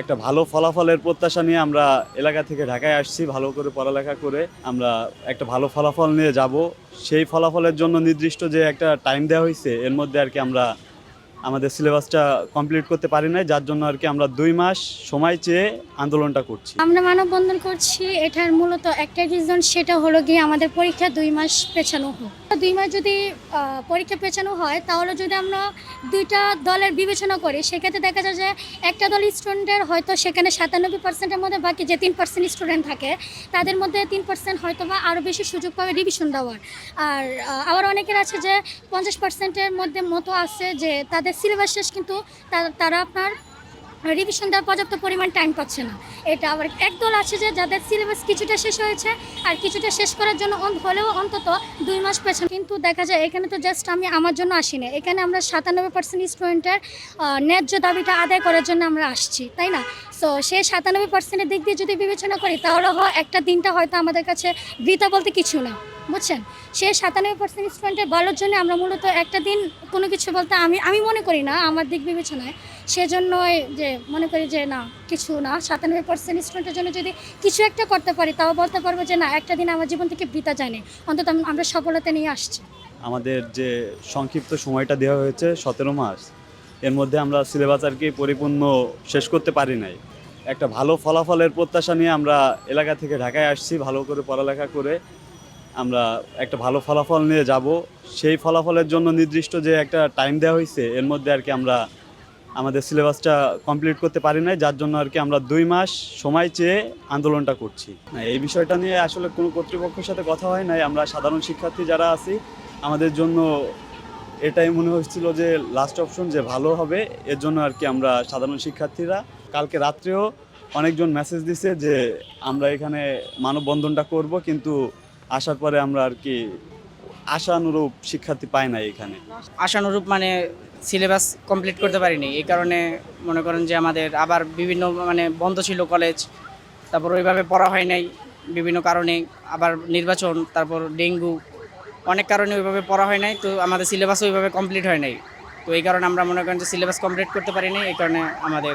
একটা ভালো ফলাফলের প্রত্যাশা নিয়ে আমরা এলাকা থেকে ঢাকায় আসছি, ভালো করে পড়ালেখা করে আমরা একটা ভালো ফলাফল নিয়ে যাব। সেই ফলাফলের জন্য নির্দিষ্ট যে একটা টাইম দেওয়া হয়েছে, এর মধ্যে আর কি আমরা আমাদের সিলেবাসটা কমপ্লিট করতে পারি নাই, যার জন্য আর কি আমরা দুই মাস সময় চেয়ে আন্দোলনটা করছি। আমরা মানববন্ধন করছি, এটার মূলত একটা রিজন সেটা হলো গিয়ে আমাদের পরীক্ষা দুই মাস পেছানো হোক। দুই মাস যদি পরীক্ষা পেছানো হয়, তাহলে যদি আমরা দুইটা দলের বিবেচনা করি, সেক্ষেত্রে দেখা যায় যে একটা দল স্টুডেন্টের হয়তো সেখানে সাতানব্বই পার্সেন্টের মধ্যে বাকি যে তিন পার্সেন্ট স্টুডেন্ট থাকে, তাদের মধ্যে তিন পার্সেন্ট হয়তো বা আরও বেশি সুযোগ পাবে রিভিশন দেওয়ার। আর আবার অনেকের আছে যে পঞ্চাশ পার্সেন্টের মধ্যে মতো আছে যে তাদের সিলেবাস শেষ, কিন্তু তারা আপনার রিভিশন দেওয়ার পর্যাপ্ত পরিমাণ টাইম পাচ্ছে না। এটা আবার একদল আছে যে যাদের সিলেবাস কিছুটা শেষ হয়েছে আর কিছুটা শেষ করার জন্য হলেও অন্তত দুই মাস পেছনে। কিন্তু দেখা যায় এখানে তো জাস্ট আমি আমার জন্য আসিনি। এখানে আমরা সাতানব্বই পার্সেন্ট স্টুডেন্টের ন্যায্য দাবিটা আদায় করার জন্য আমরা আসছি, তাই না? সো সেই সাতানব্বই পার্সেন্টের দিক দিয়ে যদি বিবেচনা করি, তাহলে একটা দিনটা হয়তো আমাদের কাছে বৃথা বলতে কিছু না। বুঝছেন? সেই সাতানব্বই পার্সেন্ট স্টুডেন্টের ভালোর জন্য আমরা মূলত একটা দিন কোনো কিছু বলতে আমি আমি মনে করি না, আমার দিক বিবেচনায়। সেজন্যই যে মনে করি যে না, কিছু না। সাতানব্বই পার্সেন্ট স্টুডেন্টের জন্য যদি কিছু একটা করতে পারি, তাও বলতে পারব যে না, একটা দিন আমার জীবন থেকে বৃথা যায়নি। অন্তত আম- আমরা সফলতা নিয়ে আসছি। আমাদের যে সংক্ষিপ্ত সময়টা দেওয়া হয়েছে সতেরো মাস, এর মধ্যে আমরা সিলেবাস আর কি পরিপূর্ণ শেষ করতে পারি নাই। একটা ভালো ফলাফলের প্রত্যাশা নিয়ে আমরা এলাকা থেকে ঢাকায় আসছি, ভালো করে পড়ালেখা করে আমরা একটা ভালো ফলাফল নিয়ে যাব। সেই ফলাফলের জন্য নির্দিষ্ট যে একটা টাইম দেওয়া হয়েছে এর মধ্যে আর কি আমরা আমাদের সিলেবাসটা কমপ্লিট করতে পারি নাই, যার জন্য আর কি আমরা দুই মাস সময় চেয়ে আন্দোলনটা করছি। এই বিষয়টা নিয়ে আসলে কোনো কর্তৃপক্ষের সাথে কথা হয় নাই। আমরা সাধারণ শিক্ষার্থী যারা আছি, আমাদের জন্য এটাই মনে হচ্ছিল যে লাস্ট অপশন যে ভালো হবে, এর জন্য আর কি আমরা সাধারণ শিক্ষার্থীরা কালকে রাত্রেও অনেকজন মেসেজ দিছে যে আমরা এখানে মানববন্ধনটা করব, কিন্তু আসার পরে আমরা আর কি আশানুরূপ শিক্ষার্থী পাই না এখানে। আশানুরূপ মানে সিলেবাস কমপ্লিট করতে পারিনি, এই কারণে মনে করেন যে আমাদের আবার বিভিন্ন মানে বন্ধ ছিল কলেজ, তারপর ওইভাবে পড়া হয় নাই বিভিন্ন কারণে, আবার নির্বাচন, তারপর ডেঙ্গু, অনেক কারণে ওইভাবে পড়া হয় নাই, তো আমাদের সিলেবাস ওইভাবে কমপ্লিট হয় নাই। তো এই কারণে আমরা মনে করেন যে সিলেবাস কমপ্লিট করতে পারি পারিনি, এই কারণে আমাদের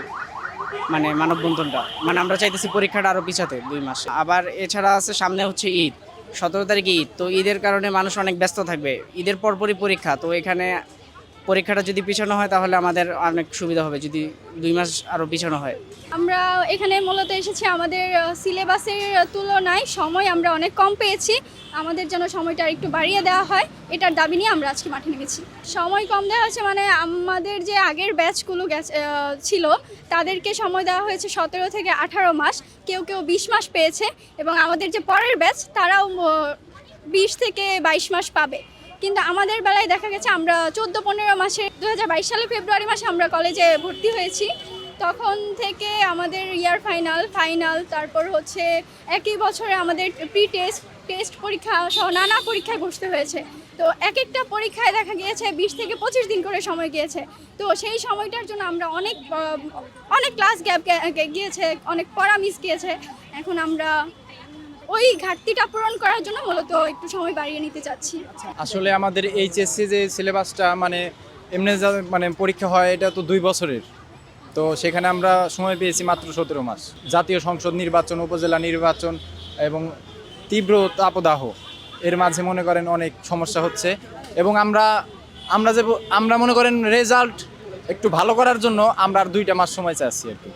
মানে মানববন্ধনটা মানে আমরা চাইতেছি পরীক্ষাটা আরও পিছাতে দুই মাস। আবার এছাড়া আছে সামনে হচ্ছে ঈদ সতেরো তারিখ ঈদ, তো ঈদের কারণে মানুষ অনেক ব্যস্ত থাকবে। ঈদের পরপরই পরীক্ষা, তো এখানে পরীক্ষাটা যদি পিছানো হয়, তাহলে আমাদের অনেক সুবিধা হবে, যদি দুই মাস আরও পিছানো হয়। আমরা এখানে মূলত এসেছি আমাদের সিলেবাসের তুলনায় সময় আমরা অনেক কম পেয়েছি। আমাদের যেন সময়টা একটু বাড়িয়ে দেওয়া হয়, এটার দাবি নিয়ে আমরা আজকে মাঠে নেমেছি। সময় কম দেওয়া হয়েছে মানে আমাদের যে আগের ব্যাচগুলো ছিল, তাদেরকে সময় দেওয়া হয়েছে সতেরো থেকে আঠারো মাস। কেউ কেউ বিশ মাস পেয়েছে এবং আমাদের যে পরের ব্যাচ তারাও বিশ থেকে বাইশ মাস পাবে। কিন্তু আমাদের বেলায় দেখা গেছে আমরা চোদ্দ, পনেরো মাসে দু হাজার বাইশ সালে ফেব্রুয়ারি মাসে আমরা কলেজে ভর্তি হয়েছি। তখন থেকে আমাদের ইয়ার ফাইনাল ফাইনাল, তারপর হচ্ছে একই বছরে আমাদের প্রি টেস্ট টেস্ট পরীক্ষা সহ নানা পরীক্ষায় বসতে হয়েছে। তো এক একটা পরীক্ষায় দেখা গিয়েছে বিশ থেকে পঁচিশ দিন করে সময় গিয়েছে। তো সেই সময়টার জন্য আমরা অনেক অনেক ক্লাস গ্যাপ গিয়েছে, অনেক পড়া মিস গিয়েছে। এখন আমরা ওই ঘাটতিটা পূরণ করার জন্য মূলত একটু সময় বাড়িয়ে নিতে চাচ্ছি। আসলে আমাদের এইচএসসি যে সিলেবাসটা মানে এমনি মানে পরীক্ষা হয়, এটা তো দুই বছরের। তো সেখানে আমরা সময় পেয়েছি মাত্র সতেরো মাস। জাতীয় সংসদ নির্বাচন, উপজেলা নির্বাচন এবং তীব্র তাপদাহ। এর মাঝে মনে করেন অনেক সমস্যা হচ্ছে এবং আমরা আমরা যে আমরা মনে করেন রেজাল্ট একটু ভালো করার জন্য আমরা আর দুইটা মাস সময় চাচ্ছি আর কি।